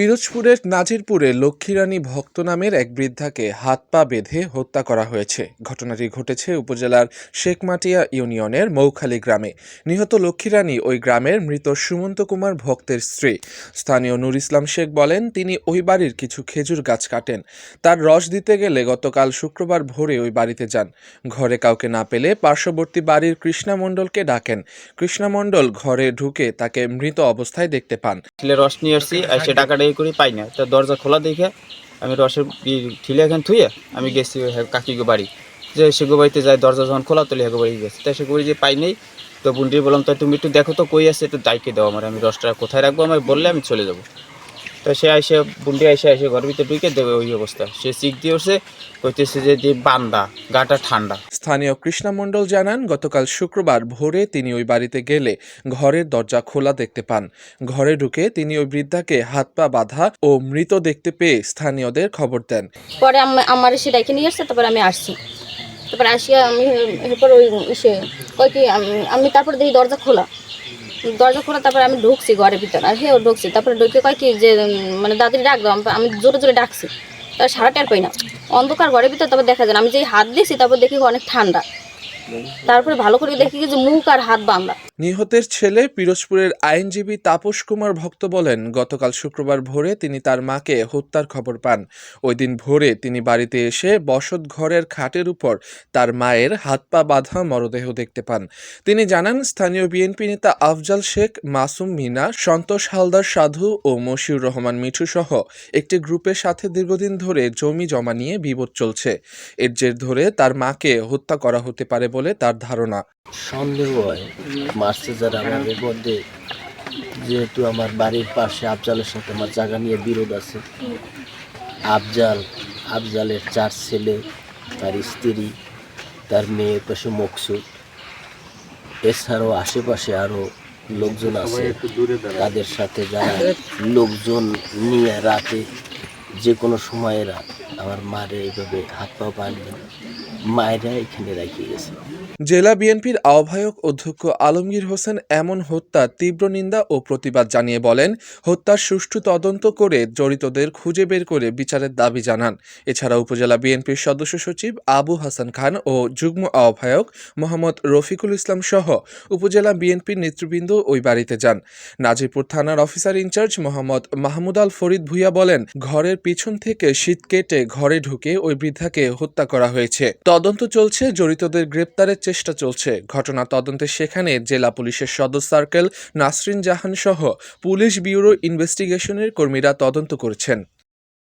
পিরোজপুরের নাজিরপুরে লক্ষ্মীরানী ভক্ত নামের এক বৃদ্ধাকে হাত পা বেঁধে হত্যা করা হয়েছে। ঘটনাটি ঘটেছে উপজেলার শেখমাটিয়া ইউনিয়নের মৌখালী গ্রামে। নিহত লক্ষ্মীরানী ওই গ্রামের মৃত সুমন্ত কুমার ভক্তের স্ত্রী। স্থানীয় নুর ইসলাম শেখ বলেন, তিনি ওই বাড়ির কিছু খেজুর গাছ কাটেন। তার রস দিতে গেলে গতকাল শুক্রবার ভোরে ওই বাড়িতে যান। ঘরে কাউকে না পেলে পার্শ্ববর্তী বাড়ির কৃষ্ণা মণ্ডলকে ডাকেন। কৃষ্ণা মণ্ডল ঘরে ঢুকে তাকে মৃত অবস্থায় দেখতে পান। রস নিয়ে সে এই করে, পাই না। তো দরজা খোলা দেখে আমি রসের ই- ঠিলে এখানে থুয়ে আমি গেছি হ্যাঁ কাকিগো বাড়ি। যে সেগো বাড়িতে যাই দরজা যখন খোলা তুলে হেগো বাড়ি গেছে। তাই সেগো বাড়ি যে পাই নেই, তো বুন্ডি বললাম, তো তুমি একটু দেখো তো কই আছে, একটু দায়কে দাও আমার, আমি রসটা কোথায় রাখব? আমার বললে আমি চলে যাব। তো সে আইসে বুন্ডি আইসে আইসে ঘরের ভিতরে ঢুকে দেবে ওই অবস্থা। সে চিক দিয়ে উঠছে কইতেছে যে যে বান্দা গাটা ঠান্ডা। স্থানীয় কৃষ্ণা মণ্ডল জানান গতকাল শুক্রবার ভোরে তিনি ওই বাড়িতে গেলে ঘরের দরজা খোলা দেখতে পান। ঘরে ঢুকে তিনি ওই বৃদ্ধাকে হাত পা বাঁধা ও মৃত দেখতে পেয়ে স্থানীয়দের খবর দেন। পরে আম- আমার এসে ডাইকে নিয়ে আসছে তারপরে আমি আসছি। তারপরে আসিয়া আমি এরপর ওই ইসে কয় কি আমি- আমি তারপরে দেখি দরজা খোলা। দরজা খোলা, তারপরে আমি ঢুকছি ঘরের ভিতরে। আর হেও ঢুকছি। তারপরে ঢুকে কয় কি যে মানে দাদির ডাক দাও, আমি- জোরে জোরে ডাকছি। তার সারা টের পাই না। অন্ধকার ঘরের ভিতরে তারপর দেখা যায়। আমি যেই হাত দিয়েছি, তারপর দেখি অনেক ঠান্ডা। তারপরে ভালো করে দেখি যে মুখ আর হাত বাঁধা নিহতের ছেলে পিরোজপুরের আইনজীবী তাপস কুমার ভক্ত বলেন, গতকাল শুক্রবার ভোরে তিনি তার মাকে হত্যার খবর পান। ওই দিন ভোরে তিনি বাড়িতে এসে বসত ঘরের খাটের উপর তার মায়ের হাত পা বাঁধা মরদেহ দেখতে পান। তিনি জানান, স্থানীয় বিএনপি নেতা আফজাল শেখ, মাসুম মিনা, সন্তোষ হালদার সাধু ও মশিউর রহমান মিঠু সহ একটি গ্রুপের সাথে দীর্ঘদিন ধরে জমি জমা নিয়ে বিপদ চলছে। এর জের ধরে তার মাকে হত্যা করা হতে পারে বলে তার ধারণা। সন্দেহ হয়। মারছে যারা আমাদের মধ্যে যেহেতু আমার বাড়ির পাশে আফজালের সাথে আমার জায়গা নিয়ে বিরোধ আছে। আফজাল আফজালের চার ছেলে তার স্ত্রী তার মেয়ে পাশে মকসুদ। এছাড়াও আশেপাশে আরও লোকজন আছে। তাদের সাথে যারা লোকজন নিয়ে রাতে যে কোনো সময়েরা আমার মারে এইভাবে হাত পা বাঁধবেন মায়েরা এখানে রেখে গেছে। জেলা বিএনপির আহ্বায়ক অধ্যক্ষ আলমগীর হোসেন এমন হত্যা তীব্র নিন্দা ও প্রতিবাদ জানিয়ে বলেন, হত্যার সুষ্ঠু তদন্ত করে জড়িতদের খুঁজে বের করে বিচারের দাবি জানান। এছাড়া উপজেলা বিএনপির সদস্য সচিব আবু হাসান খান ও যুগ্ম আহ্বায়ক মোহাম্মদ রফিকুল ইসলাম সহ উপজেলা বিএনপির নেতৃবৃন্দ ওই বাড়িতে যান। নাজিরপুর থানার officer in charge Mohammad Mahmud Al Farid Bhuiyan বলেন, ঘরের পিছন থেকে শীত কেটে ঘরে ঢুকে ওই বৃদ্ধাকে হত্যা করা হয়েছে। তদন্ত চলছে, জড়িতদের গ্রেপ্তারের চেষ্টা চলছে। ঘটনা তদন্তে সেখানে জেলা পুলিশের সদর সার্কেল, নাসরিন জাহান সহ পুলিশ ব্যুরো ইনভেস্টিগেশনের কর্মীরা তদন্ত করছেন।